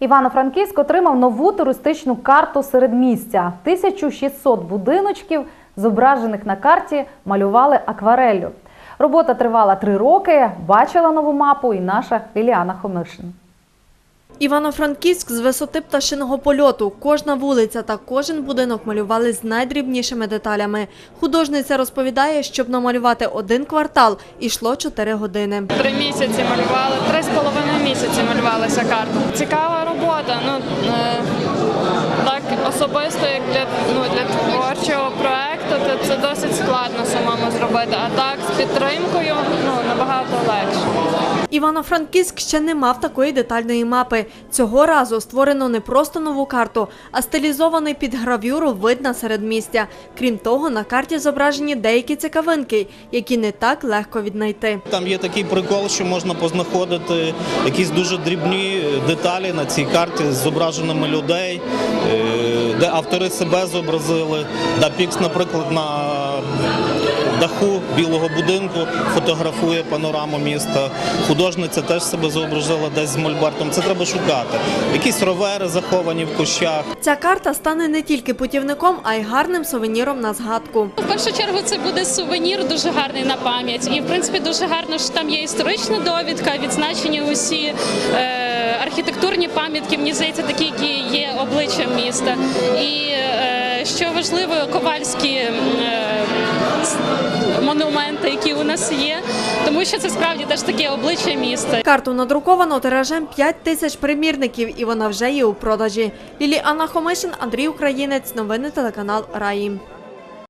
Івано-Франківськ отримав нову туристичну карту середмістя. 1600 будиночків, зображених на карті, малювали аквареллю. Робота тривала три роки. Бачила нову мапу і наша Ліліана Хомишин. Івано-Франківськ з висоти пташиного польоту. Кожна вулиця та кожен будинок малювали з найдрібнішими деталями. Художниця розповідає, щоб намалювати один квартал, ішло 4 години. Три місяці малювали, три місяці малювалася карта. Цікава робота. Ну е, так особисто, як для ну для творчого проекту, то це досить складно самому зробити. А так з підтримкою ну набагато легше. Івано-Франківськ ще не мав такої детальної мапи. Цього разу створено не просто нову карту, а стилізований під гравюру вид на середмістя. Крім того, на карті зображені деякі цікавинки, які не так легко віднайти. Там є такий прикол, що можна познаходити якісь дуже дрібні деталі на цій карті з зображеними людей, е, де автори себе зобразили. Да, Пікс, наприклад, на даху білого будинку фотографує панораму міста. Художниця теж себе зобразила десь з мольбартом. Це треба шукати. Якісь ровери заховані в кущах. Ця карта стане не тільки путівником, а й гарним сувеніром на згадку. В першу чергу це буде сувенір дуже гарний на пам'ять. І в принципі дуже гарно, що там є історична довідка, відзначені усі е, архітектурні пам'ятки. Мені здається, такі, які є обличчям міста. І е, що важливо, ковальські е, які у нас є, тому що це справді теж таке обличчя міста. Карту надруковано тиражем 5 тисяч примірників, і вона вже є у продажі. Ліліана Хомишин, Андрій Українець. Новини телеканал Раї.